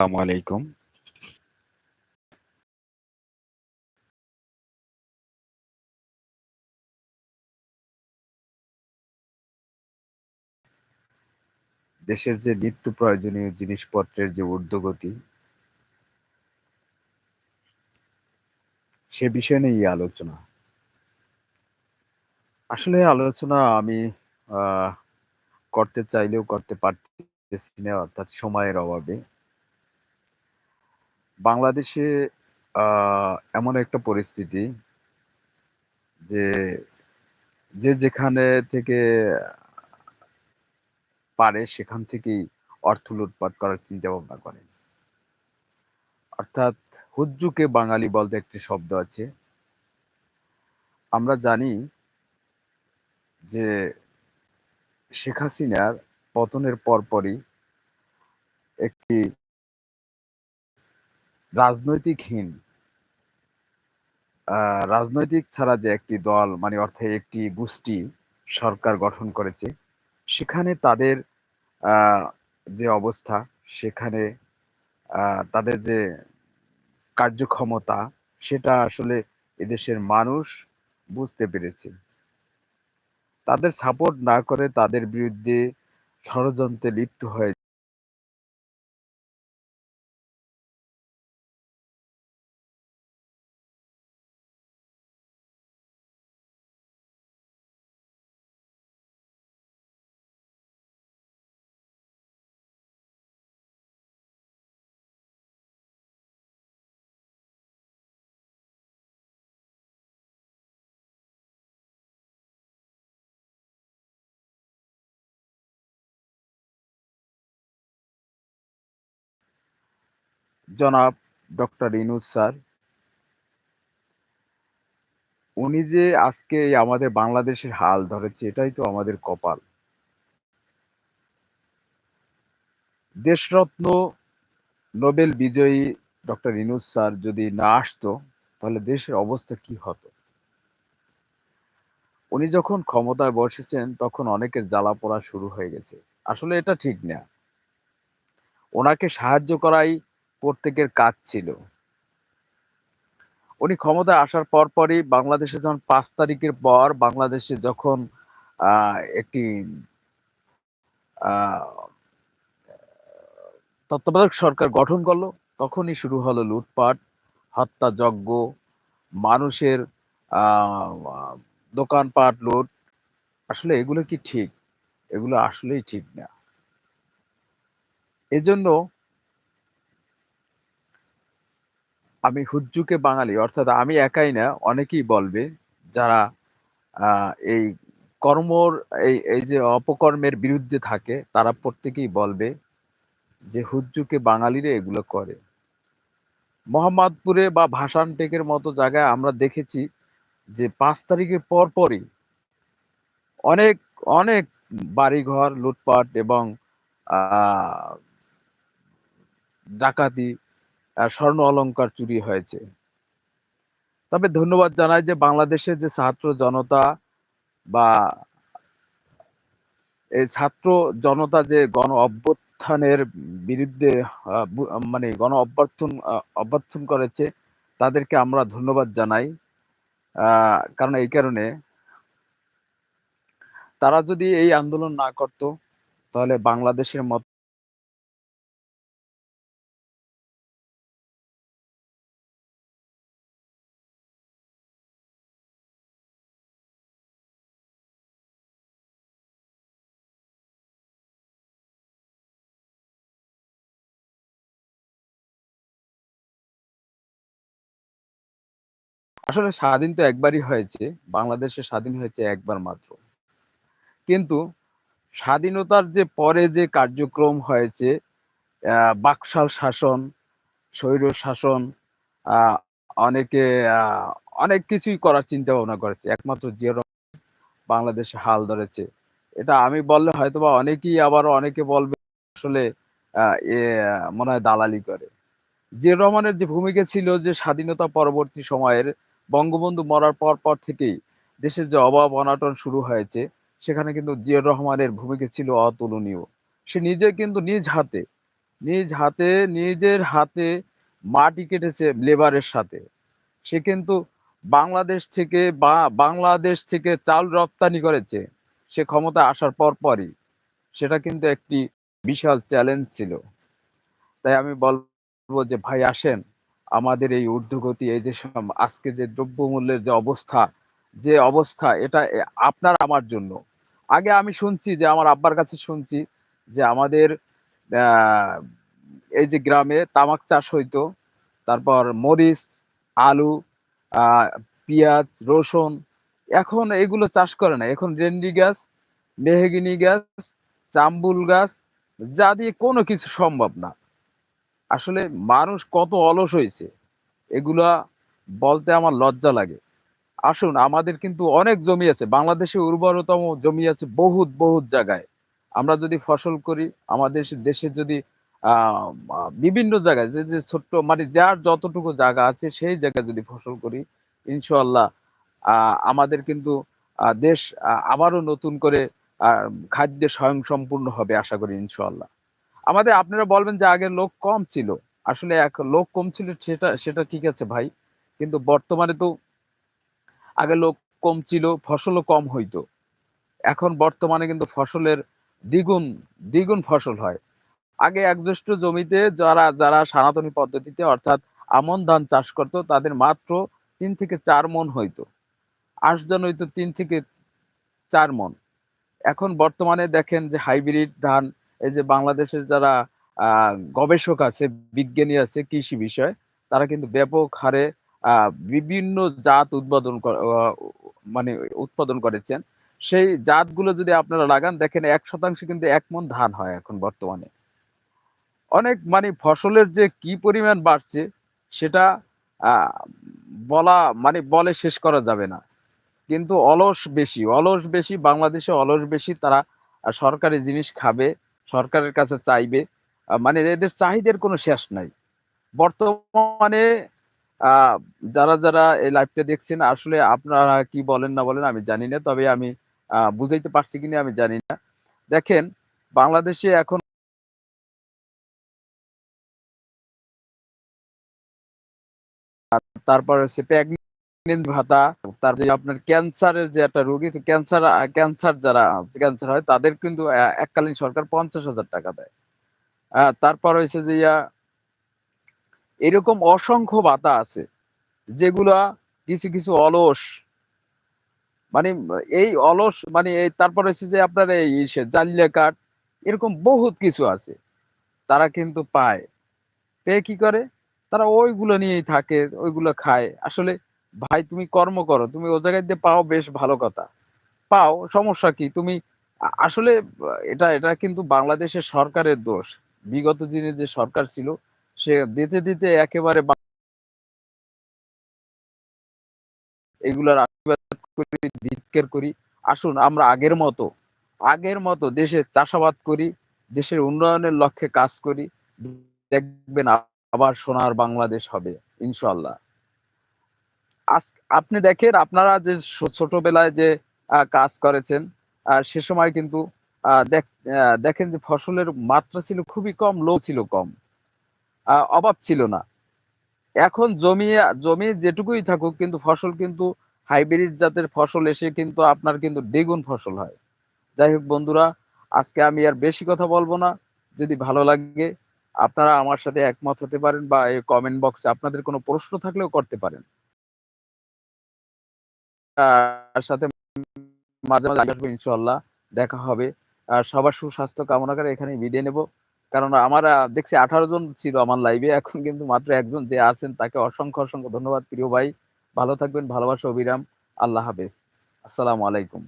আসসালামু আলাইকুম। দেশের যে নিত্য প্রয়োজনীয় জিনিসপত্রের যে ঊর্ধ্বগতি, সে বিষয় নিয়েই আলোচনা। আসলে আলোচনা আমি করতে চাইলেও করতে পারতেছি না, অর্থাৎ সময়ের অভাবে। বাংলাদেশে এমন একটা পরিস্থিতি যে, যে যেখানে থেকে পারে সেখান থেকেই অর্থ লুটপাট করার চিন্তাভাবনা করে। অর্থাৎ হুজ্জুকে বাঙালি বলতে একটি শব্দ আছে। আমরা জানি যে শেখ হাসিনার পতনের পরপরই একটি রাজনৈতিকহীন রাজনৈতিক ছাড়া যে একটি দল মানে অর্থে একটি গোষ্ঠী সরকার গঠন করেছে, সেখানে তাদের যে অবস্থা সেখানে তাদের যে কার্যক্ষমতা সেটা আসলে এদেশের মানুষ বুঝতে পেরেছে। তাদের সাপোর্ট না করে তাদের বিরুদ্ধে ষড়যন্ত্রে লিপ্ত হয়ে জনাব ডক্টর ইউনূস স্যার উনি যে আজকে আমাদের বাংলাদেশের হাল ধরেছে এটাই তো আমাদের কপাল। দেশরত্ন নোবেল বিজয়ী ডক্টর ইউনূস স্যার যদি না আসতো, তাহলে দেশের অবস্থা কি হতো? উনি যখন ক্ষমতায় বসেছেন তখন অনেকের জ্বালা-পোড়া শুরু হয়ে গেছে। আসলে এটা ঠিক না। ওনাকে সাহায্য করাই প্রত্যেকের কাজ ছিল। উনি ক্ষমতায় আসার পরপরই বাংলাদেশে যখন পাঁচ তারিখের পর বাংলাদেশে যখন একটি তত্ত্বাবধায়ক সরকার গঠন করল, তখনই শুরু হলো লুটপাট, হত্যাযজ্ঞ, মানুষের আ আ দোকানপাট লুট। আসলে এগুলো কি ঠিক? এগুলো আসলেই ঠিক না। এজন্য আমি হুজ্জুকে বাঙালি অর্থাৎ আমি একাই না অনেকেই বলবে যারা এই কর্মর এই এই যে অপকর্মের বিরুদ্ধে থাকে তারা প্রত্যেকেই বলবে যে হুজ্জুকে বাঙালিরা এগুলো করে। মোহাম্মদপুরে বা ভাসানটেকের মতো জায়গায় আমরা দেখেছি যে ৫ তারিখের পরপরই অনেক, অনেক বাড়িঘর লুটপাট এবং আ ডাকাতি, স্বর্ণ অলংকার চুরি হয়েছে। তবে ধন্যবাদ জানাই যে বাংলাদেশের যে ছাত্র জনতা বা এই ছাত্র জনতা যে গণ অভ্যুত্থানের বিরুদ্ধে মানে গণ অভ্যর্থন অভ্যর্থন করেছে, তাদেরকে আমরা ধন্যবাদ জানাই। কারণ এই কারণে তারা যদি এই আন্দোলন না করত, তাহলে বাংলাদেশের মত আসলে স্বাধীন তো একবারই হয়েছে। বাংলাদেশে স্বাধীন হয়েছে একবার মাত্র। কিন্তু স্বাধীনতার যে পরে যে কার্যক্রম হয়েছে, বাকশাল শাসন, স্বৈরশাসন, আ অনেকে অনেক কিছুই করার চিন্তা ভাবনা করেছে। একমাত্র জিয়া বাংলাদেশে হাল ধরেছে। এটা আমি বললে হয়তোবা অনেকেই আবার অনেকে বলবে আসলে মনে হয় দালালি করে। জিয়াউর রহমানের যে ভূমিকা ছিল যে স্বাধীনতা পরবর্তী সময়ের বঙ্গবন্ধু মরার পর, পর থেকেই দেশের যে অভাব অনাটন শুরু হয়েছে, সেখানে কিন্তু জিয়াউর রহমানের ভূমিকা ছিল অতুলনীয়। সে নিজে কিন্তু নিজ হাতে নিজ হাতে নিজের হাতে মাটি কেটেছে লেবারের সাথে। সে কিন্তু বাংলাদেশ থেকে বা বাংলাদেশ থেকে চাল রপ্তানি করেছে সে ক্ষমতা আসার পর পরই। সেটা কিন্তু একটি বিশাল চ্যালেঞ্জ ছিল। তাই আমি বলব যে ভাই আসেন আমাদের এই ঊর্ধ্বগতি, এই যে আজকে যে দ্রব্যমূল্যের যে অবস্থা যে অবস্থা, এটা আপনার আমার জন্য। আগে আমি শুনছি যে, আমার আব্বার কাছে শুনছি যে, আমাদের এই যে গ্রামে তামাক চাষ হইতো, তারপর মরিচ, আলু পেঁয়াজ, রসুন, এখন এগুলো চাষ করে না। এখন রেন্ডি গাছ মেহগিনি গাছ চাম্বুল গাছ যা দিয়ে কোনো কিছু সম্ভব না। আসলে মানুষ কত অলস হয়েছে, এগুলা বলতে আমার লজ্জা লাগে। আসুন, আমাদের কিন্তু অনেক জমি আছে, বাংলাদেশে উর্বরতম জমি আছে বহুত বহুত জায়গায়। আমরা যদি ফসল করি, আমাদের দেশে যদি বিভিন্ন জায়গায় যে যে ছোট্ট মানে যার যতটুকু জায়গা আছে, সেই জায়গায় যদি ফসল করি ইনশাল্লাহ আমাদের কিন্তু দেশ আবারও নতুন করে খাদ্যে স্বয়ং সম্পূর্ণ হবে, আশা করি ইনশাল্লাহ আমাদের আপনারা বলবেন যে আগে লোক কম ছিল। আসলে এক লোক কম ছিল সেটা সেটা ঠিক আছে ভাই। কিন্তু বর্তমানে তো আগে লোক কম ছিল, ফসলও কম হইতো। এখন বর্তমানে কিন্তু ফসলের দ্বিগুণ দ্বিগুণ ফসল হয়। আগে একজস্ট জমিতে যারা যারা সনাতনী পদ্ধতিতে অর্থাৎ আমন ধান চাষ করত, তাদের মাত্র তিন থেকে চার মন হইতো। আশজন হইতো তিন থেকে চার মন। এখন বর্তমানে দেখেন যে হাইব্রিড ধান এই যে বাংলাদেশের যারা গবেষক আছে, বিজ্ঞানী আছে, কৃষি বিষয়, তারা কিন্তু ব্যাপক হারে বিভিন্ন জাত উৎপাদন মানে উৎপাদন করেছেন। সেই জাতগুলো যদি আপনারা লাগান, দেখেন এক শতাংশ কিন্তু এক মন ধান হয় এখন বর্তমানে। অনেক মানে ফসলের যে কি পরিমাণ বাড়ছে, সেটা বলা মানে বলে শেষ করা যাবে না। কিন্তু অলস বেশি অলস বেশি, বাংলাদেশে অলস বেশি, তারা সরকারি জিনিস খাবে সরকারের কাছে চাইবে মানে এদের চাহিদার কোনো শেষ নাই। বর্তমানে যারা যারা এই লাইভটা দেখছেন, আসলে আপনারা কি বলেন না বলেন আমি জানি না, তবে আমি বুঝাইতে পারছি কিনা আমি জানি না। দেখেন, বাংলাদেশে এখন তারপর হচ্ছে প্রেগনেন্ট ভাতা, তার যে আপনার ক্যান্সারের যে একটা রোগী ক্যান্সার ক্যান্সার যারা ক্যান্সার হয়, তাদের কিন্তু এককালীন সরকার পঞ্চাশ হাজার টাকা দেয়। তারপর হয়েছে যে এরকম অসংখ্য ভাতা আছে, যেগুলা কিছু কিছু অলস মানে এই অলস মানে এই তারপর হচ্ছে যে আপনার এই জালিয়া কাঠ এরকম বহুত কিছু আছে, তারা কিন্তু পায়। পেয়ে কি করে? তারা ওইগুলো নিয়েই থাকে, ওইগুলো খায়। আসলে ভাই, তুমি কর্ম করো। তুমি ও জায়গায় দিয়ে পাও, বেশ ভালো কথা। পাও, সমস্যা কি? তুমি আসলে এটা এটা কিন্তু বাংলাদেশের সরকারের দোষ। বিগত দিনে যে সরকার ছিল, সে দিতে দিতে একেবারে এগুলোর আশীর্বাদ করি, ধিক্কার করি। আসুন, আমরা আগের মতো আগের মতো দেশে চাষাবাদ করি, দেশের উন্নয়নের লক্ষ্যে কাজ করি। দেখবেন আবার সোনার বাংলাদেশ হবে ইনশাল্লাহ আপনি দেখেন, আপনারা যে ছোটবেলায় যে কাজ করেছেন সে সময় কিন্তু দেখেন যে ফসলের মাত্রা ছিল খুবই কম লো ছিল কম অভাব ছিল না। এখন জমি জমি যেটুকুই থাকুক, কিন্তু ফসল কিন্তু হাইব্রিড জাতের ফসল এসে কিন্তু আপনার কিন্তু দ্বিগুণ ফসল হয়। যাই হোক বন্ধুরা, আজকে আমি আর বেশি কথা বলব না। যদি ভালো লাগে, আপনারা আমার সাথে একমত হতে পারেন বা এই কমেন্ট বক্সে আপনাদের কোনো প্রশ্ন থাকলেও করতে পারেন। তার সাথে মাঝে মাঝে আসব ইনশাল্লাহ দেখা হবে। আর সবার সুস্বাস্থ্য কামনা করে এখানে বিদায় নেব। কারণ আমার দেখছি আঠারো জন ছিল আমার লাইভে এখন কিন্তু মাত্র একজন যে আছেন তাকে অসংখ্য অসংখ্য ধন্যবাদ, প্রিয় ভাই। ভালো থাকবেন, ভালোবাসা, অবিরাম। আল্লাহ হাফেজ। আসসালামু আলাইকুম।